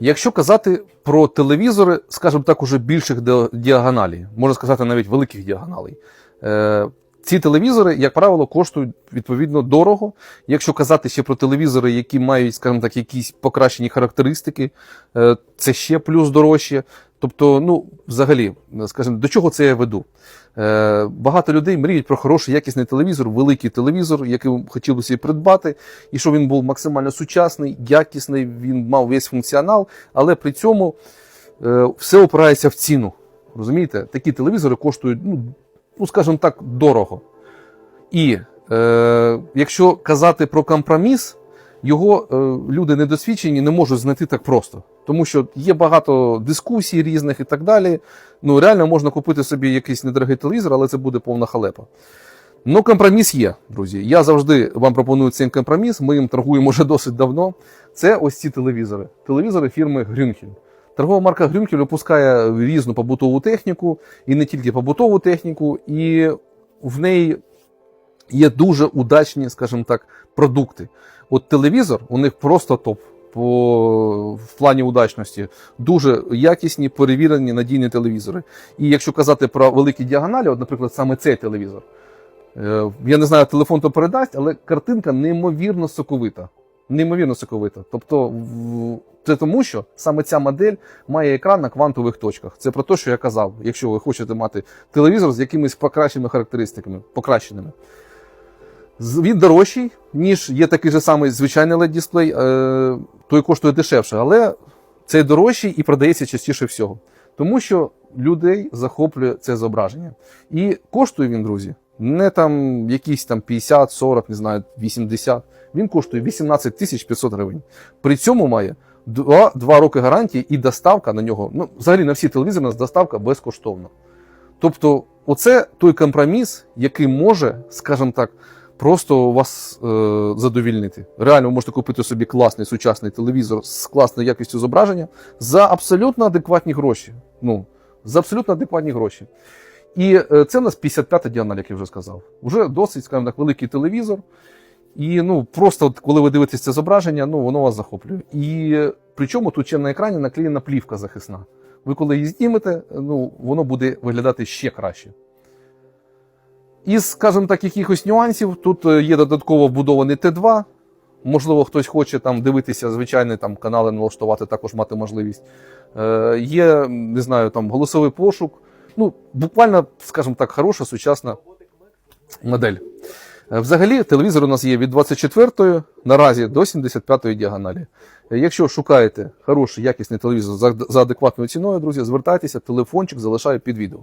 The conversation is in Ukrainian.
Якщо казати про телевізори, скажімо так, уже більших діагоналей, можна сказати, навіть великих діагоналей. Е, ці телевізори, як правило, коштують відповідно дорого. Якщо казати ще про телевізори, які мають, скажімо так, якісь покращені характеристики, е, це ще плюс дорожче. Тобто, ну, взагалі, скажімо, до чого це я веду? Е, багато людей мріють про хороший якісний телевізор, великий телевізор, який хотіли собі придбати, і щоб він був максимально сучасний, якісний, він мав весь функціонал, але при цьому е, все опирається в ціну. Розумієте? Такі телевізори коштують, ну, ну скажімо так, дорого. І е, якщо казати про компроміс, його е, люди недосвідчені не можуть знайти так просто. Тому що є багато дискусій різних і так далі. Ну, реально можна купити собі якийсь недорогий телевізор, але це буде повна халепа. Ну, компроміс є, друзі. Я завжди вам пропоную цей компроміс. Ми їм торгуємо вже досить давно. Це ось ці телевізори. Телевізори фірми Грюнхель. Торгова марка Грюнхель випускає різну побутову техніку, і не тільки побутову техніку, і в неї є дуже удачні, скажімо так, продукти. От телевізор у них просто топ по в плані удачності. Дуже якісні, перевірені, надійні телевізори. І якщо казати про великі діагоналі, от, наприклад, саме цей телевізор. Е, Я не знаю, телефон то передасть, але картинка неймовірно соковита. Неймовірно соковита. Тобто, це тому, що саме ця модель має екран на квантових точках. Це про те, що я казав, якщо ви хочете мати телевізор з якимись покращеними характеристиками, покращеними. Він дорожчий, ніж є такий же самий звичайний LED-дисплей, е, той коштує дешевше, але цей дорожчий і продається частіше всього. Тому що людей захоплює це зображення. І коштує він, друзі, не там якісь там 50, 40, не знаю, 80. Він коштує 18 тисяч 500 гривень. При цьому має 2, 2 роки гарантії і доставка на нього. Ну, взагалі на всі телевізори у нас доставка безкоштовна. Тобто, оце той компроміс, який може, скажімо так, просто вас е, задовільнити. Реально, ви можете купити собі класний сучасний телевізор з класною якістю зображення за абсолютно адекватні гроші. Ну, за абсолютно адекватні гроші. І е, це у нас 55-та діагональ, як я вже сказав. Уже досить, скажімо так, великий телевізор. І ну, просто от, коли ви дивитесь це зображення, ну, воно вас захоплює. І причому тут ще на екрані наклеєна плівка захисна. Ви коли її знімете, ну, воно буде виглядати ще краще. Із, скажімо так, якихось нюансів, тут е, є додатково вбудований Т2. Можливо, хтось хоче там дивитися звичайні там канали налаштувати, також мати можливість. Е, є, не знаю, там голосовий пошук. Ну, буквально, скажімо так, хороша сучасна модель. Е, Взагалі, телевізор у нас є від 24-ї наразі до 75-ї діагоналі. Е, Якщо шукаєте хороший, якісний телевізор за адекватною ціною, друзі, звертайтеся, телефончик залишаю під відео.